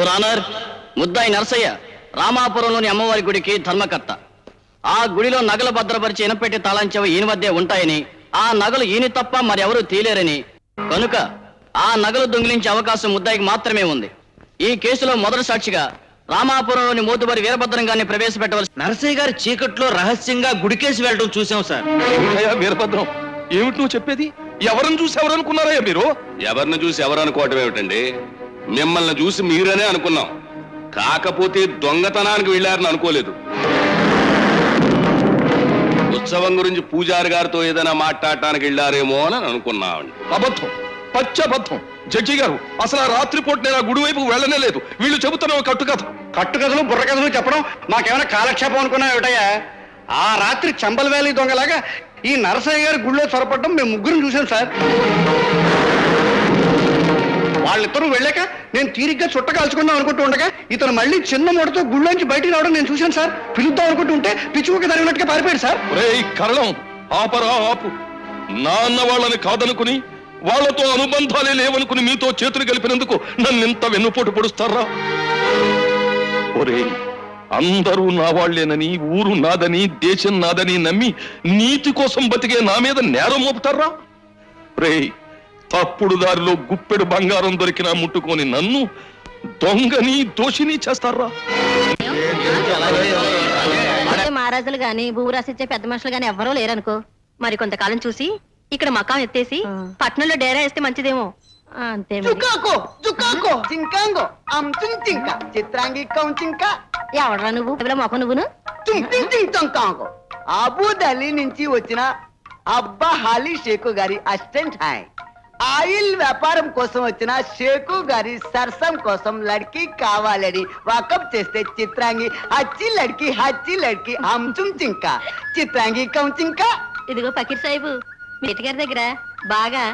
Your honour ముద్దాయి నరసయ్య రామాపురంలోని అమ్మవారి గుడికి ధర్మకర్త. ఆ గుడిలో నగలు భద్రపరిచి ఇనపెట్టి తాళం చెవి ఈయన వద్దే ఉంటాయని ఆ నగలు ఈయన తప్ప మరెవరూ తీలేరని కనుక ఆ నగలు దొంగిలించే అవకాశం ముద్దాయికి మాత్రమే ఉంది. ఈ కేసులో మొదటి సాక్షిగా రామాపురంలోని మోతుబరి వీరభద్రం గారిని ప్రవేశపెట్టవలసి నరసయ్య గారి చీకట్లో రహస్యంగా గుడికేసి వెళ్ళడం చూసాం సార్. అయ్యా వీరభద్రం? ఏమిటి నువ్వు చెప్పేది? ఎవరిని చూసి ఎవరనుకున్నారయ్యా మీరు? ఎవరిని చూసి ఎవరు అనుకోవటం ఏమిటండి? మిమ్మల్ని చూసి మీరనే అనుకున్నాం. కాకపోతే దొంగతనానికి వెళ్ళారని అనుకోలేదు. ఉత్సవం గురించి పూజారి గారితో ఏదైనా మాట్లాడటానికి వెళ్ళారేమో అని అనుకున్నామండి. అబద్ధం. పచ్చబద్ధం. జడ్జి గారు అసలు ఆ రాత్రిపూట నేను ఆ గుడి వైపు వెళ్ళనే లేదు. వీళ్ళు చెబుతున్న కట్టుకథ. కట్టుకథలు బుర్రకథలు చెప్పడం మాకేమైనా కాలక్షేపం అనుకున్నా ఏమిటయ్యా? ఆ రాత్రి చంబల్ వ్యాలీ దొంగలాగా ఈ నరసయ్య గారి గుళ్ళో చొరపడడం మేము ముగ్గురు చూసాం సార్. వాళ్ళిద్దరూ వెళ్ళాక నేను తీరిగ్గా చుట్ట కాల్చుకుందాం అనుకుంటూ ఉండగా ఇతను మళ్ళీ చిన్న మూటతో గుళ్ళోంచి బయటికి రావడం నేను చూశాను సార్. పిలుద్దాం అనుకుంటుంటే పిచ్చుకోక పిచ్చుక తరిగినట్టుగా పారిపోయాడు సార్. రేయ్ కరణం ఆపరా ఆపు. నా అన్న వాళ్ళని కాదనుకుని వాళ్ళతో అనుబంధాలే లేవనుకుని మీతో చేతులు కలిపినందుకు నన్ను ఇంత వెన్నుపోటు పొడుస్తారా? ఒరేయ్ అందరూ నా వాళ్ళేనని ఊరు నాదని దేశం నాదని నమ్మి నీతి కోసం బతికే నా మీద నేరం మోపుతారా? రేయ్ తప్పుడు దారిలో గుప్పెడు బంగారం దొరికినా ముట్టుకొని నన్ను దొంగని దోషిని చేస్తారా? మహారాజులు గాని భూమి రాసిచ్చే పెద్ద మనుషులు గాని ఎవ్వరూ లేరనుకో. మరి కొంతకాలం చూసి ఇక్కడ మకాం ఎత్తేసి పట్నంలో డేరా వేస్తే మంచిదేమో. అంతే మరి. చుక్కాకో చుక్కాకో. చింకాంగో. అంచుం చింక. చిత్రాంగి ఎవడరా నువ్వు? ఎవరో నువ్వును? చంకాంగో ఢిల్లీ నుంచి వచ్చిన అబ్బా హాలీ షేకు గారి అసిస్టెంట్ హాయ్ ఆయిల్ వ్యాపారం కోసం వచ్చిన షేకు గారి సరసం కోసం లడ్కి కావాలని వాకప్ చేస్తే చిత్రాంగి హచ్చి లడ్కి హచ్చి లడ్కి అంచుం చింక. చిత్రాంగి కౌం చింక. ఇదిగో పకీర్ సాహిబు గారి దగ్గర బాగా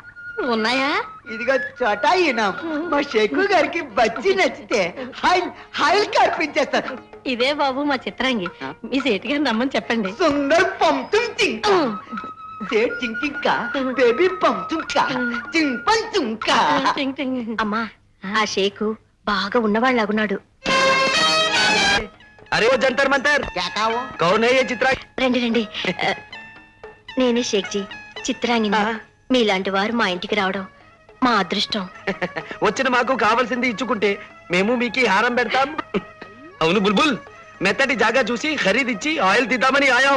ఉన్నాయా? ఇదిగో చోటాయినా మా షేకు గారికి బచ్చి నచ్చితే హాయిల్ హాయిల్ కల్పించేస్తారు ఇదే బాబు మా చిత్రాంగి. మీ సేటి గారిని రమ్మని చెప్పండి. సుందర్ పంతుం అమ్మా ఆ. షేకు బాగా ఉన్నవాళ్ళగున్నాడు. అరే ఓ జంతర్ మంతర్. కౌన్ హై చిత్ర. రండి రండి. నేనే షేక్జీ చిత్రాంగిని. మీలాంటి వారు మా ఇంటికి రావడం మా అదృష్టం. వచ్చిన మాకు కావాల్సింది ఇచ్చుకుంటే మేము మీకు హారం పెడతాం. అవును బుల్బుల్. మెత్తటి జాగా చూసి ఖరీదిచ్చి ఆయిల్ తీద్దామని ఆయా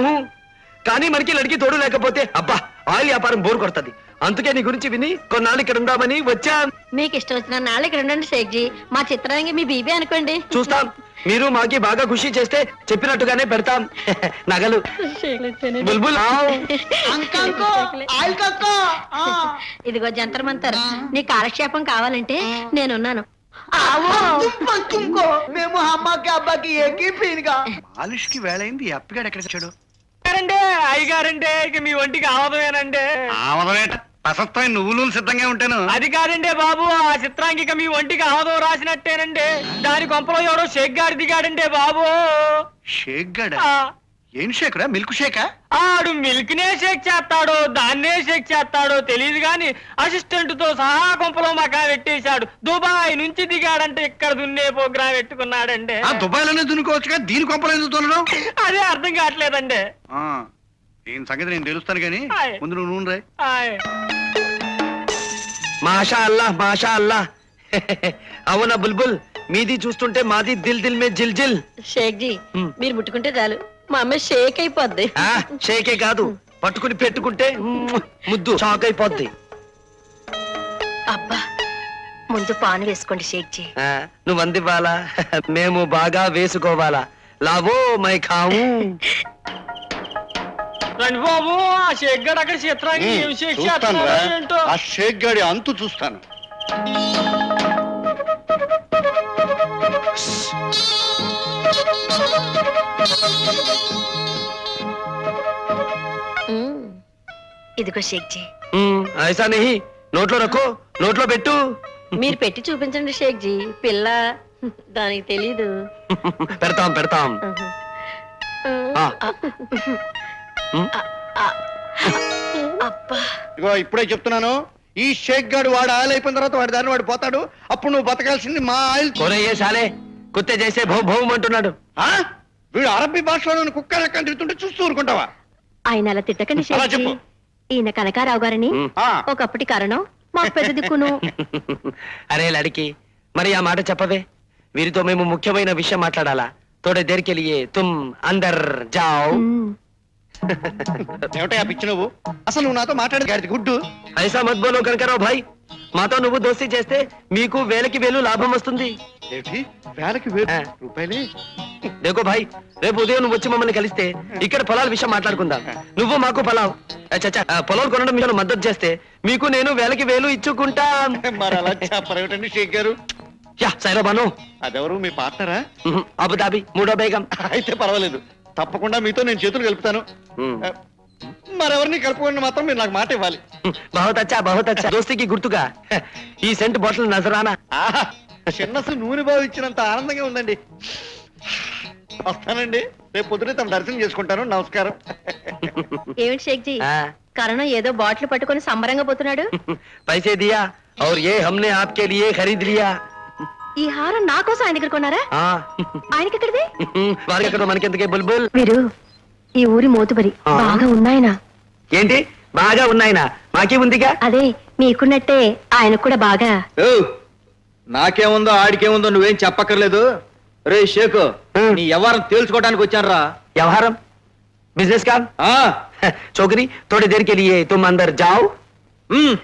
కానీ మనకి లడికి తోడు లేకపోతే అబ్బా ఆయిల్ వ్యాపారం బోర్ కొడుతుంది. అందుకే నీ గురించి విని కొన్నాళ్ళు ఇక్కడ ఉందామని వచ్చా మీకు ఇష్టం వచ్చిన నాళ్ళు ఇక్కడ ఉండండి షేక్జీ మా చిత్రాంగి మీ బీబీ అనుకోండి. చూస్తాం. మీరు మాకి బాగా ఖుషి చేస్తే చెప్పినట్టుగానే పెడతాం. నగలు. బుల్బుల్. ఆవ్. అంకంకో ఆయిల్ కక్కో ఆ. ఇదిగో జంతర్ మంతర్ నీ కాలక్షేపం కావాలంటే నేనున్నాను. మేము అమ్మకి అబ్బాకి ఏకీ పీనుగా మాలిష్కి వేళైంది అప్పగాడు ఎక్కడ వచ్చాడు? అయ్యగారంటే ఇక మీ ఒంటికి ఆమదమేనంటే ఆమదమేట ప్రసత్తమైన నువ్వులు సిద్ధంగా ఉంటాను. అది కాదండి బాబు ఆ చిత్రాంగిక మీ ఒంటికి ఆమదం రాసినట్టేనండి. దాని కొంపలో ఎవడో షేక్ గారి దిగాడంటే బాబు. షేక్ గడ ఏం షేకురా మిల్క్ షేకా? ఆడు మిల్క్ నే షేక్ చేస్తాడో దాన్నే షేక్ చేస్తాడో తెలియదు గాని అసిస్టెంట్తో సహా కొంపలో మకా పెట్టేశాడు. దుబాయ్ నుంచి దిగాడంటే ఇక్కడ దున్నే ప్రోగ్రాం పెట్టుకున్నాడండి ఆ దుబాయ్లోనే దున్నుకోవచ్చుగా? దీని కొంపలు ఎందుకు దున్నడం అదే అర్థం కావట్లేదండి ఆ, దీని సంగతి నేను తెలుస్తాను కానీ. ముందు నువ్వు నూనె రాయ్ ఆయ్. మాషా అల్లా మాషా అల్లా అవునా బుల్బుల్? మీది చూస్తుంటే మాది దిల్ దిల్ మే జిల్ జిల్. షేక్జీ హ్మ్. మీరు ముట్టుకుంటే చాలు. మా షేక్ అయిపోద్ది. ఆ, షేకే కాదు. పట్టుకుని పెట్టుకుంటే ముద్దు షాక్ అయిపోద్ది. అబ్బా ముందు పాను వేసుకోండి షేక్జీ ఆ, నువ్వు అందివ్వాలా? మేము బాగా వేసుకోవాలా? లావో మై రండి బాబు ఆ షేక్ గడ్ అక్కడ చిత్రానికి ఏం షేక్ చూస్తాను చేస్తున్నాడో ఏంటో? ఆ షేక్ గాడి అంతు చూస్తాను. ఇదిగో షేక్జీ మ్మ్, ఐసా నెహి నోట్లో రక్కో నోట్లో పెట్టు. మీరు పెట్టి చూపించండి షేక్జీ పిల్ల. దానికి తెలీదు. పెడతాం పెడతాం. అబ్బా. ఇగో ఇప్పుడే చెప్తున్నాను. ఈ షేక్ గాడు వాడు ఆయిల్ అయిపోయిన తర్వాత వాడి దాన్ని వాడు పోతాడు. అప్పుడు నువ్వు బతకాల్సింది మా ఆయిల్ ఏ సాలే కుత్తే చేసే భౌ భౌం అంటున్నాడు. ఆ? వీడు అరబ్బీ భాషలో కుక్క లెక్క తిడుతుంటే చూస్తూ ఊరుకుంటావా? ఆయన అలా తిట్టకండి. చెప్పు. ఈయన కనకారావు గారని? ఆ. ఒకప్పటి కారణం? మాకు పెద్ద దిక్కును. అరే లడికి మరి ఆ మాట చెప్పవే? వీరితో మేము ముఖ్యమైన విషయం మాట్లాడాలా? తోడే దేరికెళ్ళియే తుమ్ అందర్ జావ్. మ్. ఏమిటా పిచ్చి నువ్వు? అసలు నువ్వు నాతో మాట్లాడేది గుడ్డు? ఐసా మత్ బోలో కనకరావు భాయ్ మాతో నువ్వు దోస్తీ చేస్తే మీకు వేలకి వేలు లాభం వస్తుంది. ఏంటి వేలకి వేలు. రూపాయలే? దేకో భాయ్ రేపు ఉదయం నువ్వు వచ్చి మమ్మల్ని కలిస్తే ఇక్కడ పొలాల విషయం మాట్లాడుకుందాం. నువ్వు మాకు పొలావ్. చచ్చా పొలాలు కొనడం మీరు మద్దతు చేస్తే మీకు నేను వేలకి వేలు ఇచ్చుకుంటా. మరి అలా చెప్పరు ఏమిటండి షేక్ గారు? యా సైరా బాను అదెవరు మీ పార్ట్నరా అబుదాబి మూడో బేగం. అయితే పర్వాలేదు. తప్పకుండా మీతో నేను చేతులు కలుపుతాను. మరెవరిని కలుపుకొని మాత్రం మీరు నాకు మాట ఇవ్వాలి. బహుత్ అచ్చా బహుత్ అచ్చా దోస్తికి గుర్తుగా ఈ సెంట్ బాటిల్ నజరానా. చిన్నసు నూనె బావి ఇచ్చినంత ఆనందంగా ఉందండి. వస్తానండి. రేపు పొద్దున తన దర్శనం చేసుకుంటాను. నమస్కారం. ఏమిటి షేక్జీ? కరణం ఏదో బాటిల్ పట్టుకొని సంబరంగా పోతున్నాడు. పైసే దియా. ఔర్ ఏ హమ్నే ఆప్కే లియే ఖరీద్ లియా. ఈ హారం నా కోసం ఆయన దగ్గర కొన్నారా? ఆయనకి ఎక్కడిది? వారికి ఎక్కడ మనకెందుకే బుల్బుల్? మీరు ఈ ఊరి మోతుబరి. బాగా ఉన్నాయన. ఏంటి? బాగా ఉన్నాయన? మాకే ఉందిగా? అదే మీకున్నట్టే ఆయనకు కూడా బాగా. నాకేముందో ఆడికేముందో నువ్వేం చెప్పక్కర్లేదు. రే షేకు హ్మ్. నీ ఎవరిని తేల్చుకోవడానికి వచ్చానురా व्यवहारम बिजनेस काम ఆ, छोकरी थोड़ी देर के लिए तुम अंदर जाओ హ్మ్.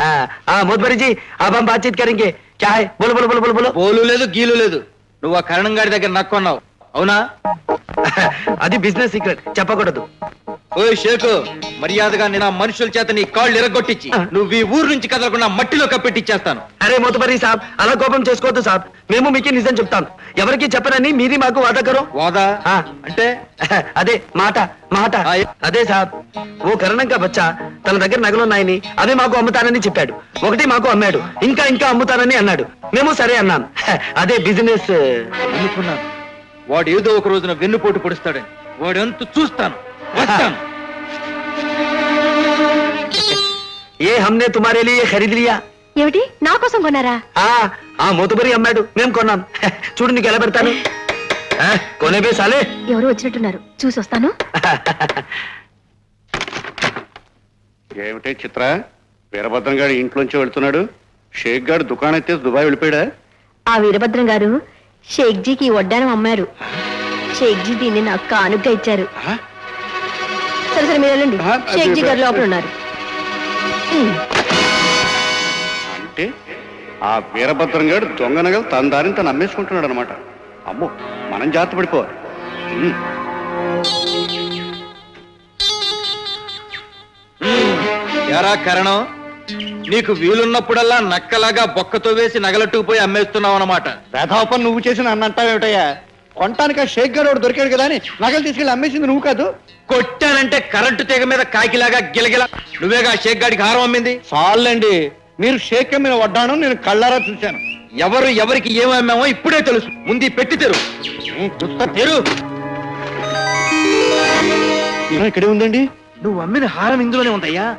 हाँ हाँ मोदबरी जी अब हम बातचीत करेंगे क्या है बोलो बोलो बोलो बोलो बोलो పోలు లేదు గీలు లేదు నువ్వు ఆ కరణం గారి దగ్గర నక్కున్నావు అవునా? అది బిజినెస్ సీక్రెట్ చెప్పకూడదు. ఓయ్ షేకు మర్యాదగా నేను ఆ మనుషుల చేత నీ కాళ్ళు ఎరగొట్టించి నువ్వు ఈ ఊరు నుంచి కదలకుండా మట్టిలో కప్పెట్టిచ్చేస్తాను. అరే మోతబరి సాబ్ అలా కోపం చేసుకోవద్దు సాబ్. మేము మీకు నిజం చెప్తాం ఎవరికి చెప్పరని మీది మాకు వాదా? కరో వాదా. అంటే? అదే మాట మాట. అదే సాబ్. ఓ కరణంగా బచ్చా తన దగ్గర నగలున్నాయని అవి మాకు అమ్ముతానని చెప్పాడు. ఒకటి మాకు అమ్మాడు. ఇంకా ఇంకా అమ్ముతానని అన్నాడు. మేము సరే అన్నాం. అదే బిజినెస్ అనుకున్నాను వాడు ఏదో ఒక రోజున వెన్నుపోటు పొడుస్తాడని. వాడు ఎంత చూస్తాను వస్తాను. ఏ హమ్నే తుమారే లియే ఖరీద్ లియా? ఏమిటి? నా కోసం కొన్నారా? ఆ ఆ మోతుబరి అమ్మాడు మేము కొన్నాం. చూడు నీకు ఎలా పెడతాను. ఆ, కొనేబే సాలే. ఎవరు వచ్చినట్టున్నారు. చూసి వస్తాను. ఏమిటే చిత్ర? వీరభద్రం గారు ఇంట్లోంచి వెళ్తున్నాడు. షేక్ గారు దుకాణం ఎత్తేసి దుబాయ్ వెళ్ళిపోయాడా? ఆ వీరభద్రం గారు షేక్జీకి వడ్డానం అమ్మారు. షేక్జీ దీన్ని నాకు కానుగ్గా ఇచ్చారు. ఆ? సరే సరే మీరు వెళ్ళండి. షేక్జీ గారు లోపల ఉన్నారు. అంటే ఆ వీరభద్రం గారు దొంగ నగలు తన దారిని తను అమ్మేసుకుంటున్నాడు అనమాట అమ్మో మనం జాగ్రత్త పడిపోవాలి. ఎరా కరణం? నీకు వీలున్నప్పుడల్లా నక్కలాగా బొక్కతో వేసి నగలట్టుకుపోయి అమ్మేస్తున్నావు అన్నమాట. వేధాపం నువ్వు చేసిన అన్న అంటావేమిటయ్యా? కొనటానికి ఆ షేక్ గారు దొరికాడు కదా అని నగలు తీసుకెళ్ళి అమ్మేసింది నువ్వు కాదు? కొట్టానంటే కరెంటు తీగ మీద కాకిలాగా గిలగిల. నువ్వేగా షేక్ గాడికి హారం అమ్మింది? చాలండి. మీరు షేక్ మీద వడ్డాను నేను కళ్ళారా చూశాను. ఎవరు ఎవరికి ఏమమ్మామో ఇప్పుడే తెలుసు. ముందు ఈ పెట్టి తెరు. తెరు. ఇక్కడే ఉందండి? నువ్వు అమ్మిన హారం ఇందులోనే ఉందయ్యా.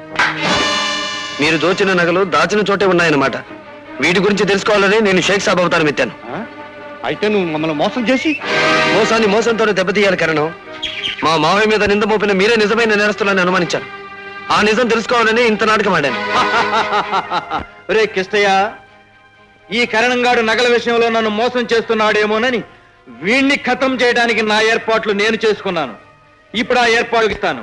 మీరు దోచిన నగలు దాచిన చోటే ఉన్నాయన్నమాట. వీటి గురించి తెలుసుకోవాలని నేను షేక్ సాబ్ అవతారం ఎత్తాను? అయితే నువ్వు మమ్మల్ని మోసం చేసి? మోసాన్ని మోసంతో దెబ్బతీయాలి కారణం. మా మావయ్య మీద నింద మోపిన మీరే నిజమైన నేరస్తులని అనుమానించాను ఆ నిజం తెలుసుకోవాలని ఇంత నాటకం ఆడాను. రే కిష్టయ్య ఈ కరణంగాడు నగల విషయంలో నన్ను మోసం చేస్తున్నాడేమోనని వీణ్ణి ఖతం చేయడానికి నా ఏర్పాట్లు నేను చేసుకున్నాను. ఇప్పుడు ఆ ఏర్పాటు ఇస్తాను.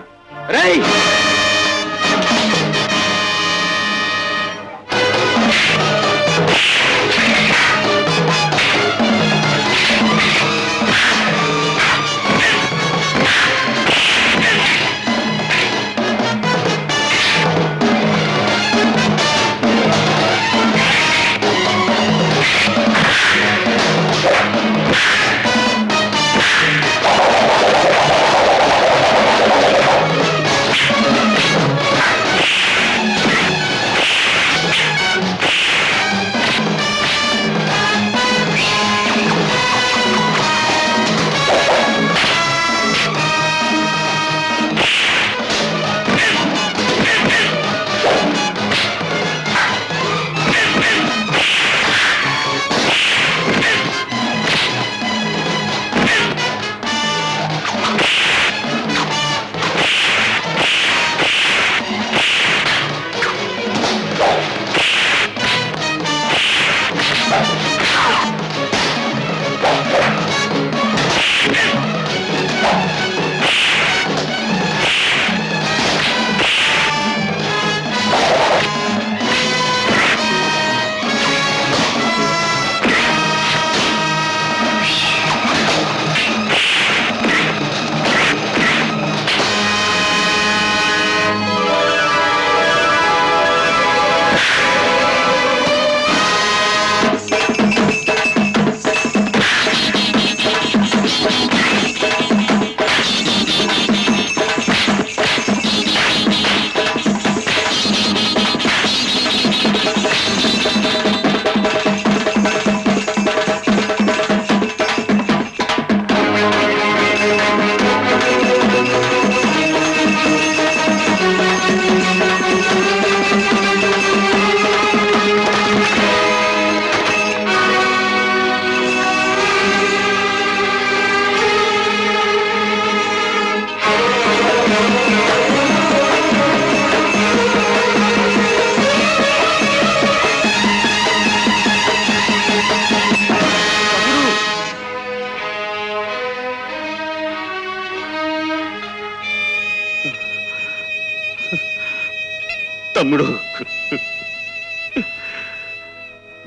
తమ్ముడు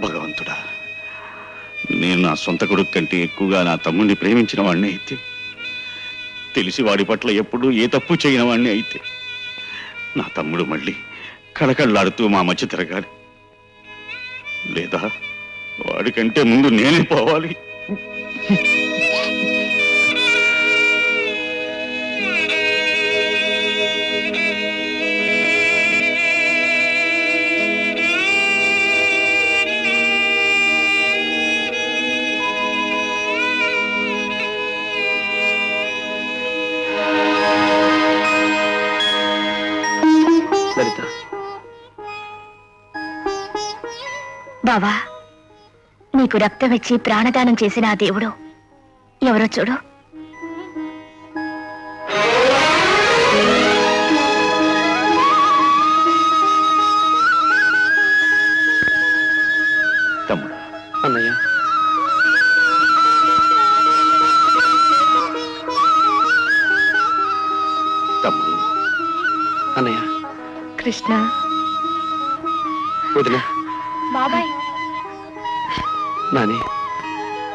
భగవంతుడా నేను నా సొంత కొడుకు కంటే ఎక్కువగా నా తమ్ముడిని ప్రేమించిన వాడిని అయితే తెలిసి వాడి పట్ల ఎప్పుడూ ఏ తప్పు చేయని వాడిని అయితే నా తమ్ముడు మళ్ళీ కళకళ్ళాడుతూ మా మధ్య తిరగాలి. లేదా వాడికంటే ముందు నేనే పోవాలి. బావా నీకు రక్తం ఇచ్చి ప్రాణదానం చేసిన ఆ దేవుడు ఎవరో చూడు. తమ్ముడు. అన్నయ్య. తమ్ముడు. అన్నయ్య. కృష్ణ. వదిన. బాబాయ్ నాని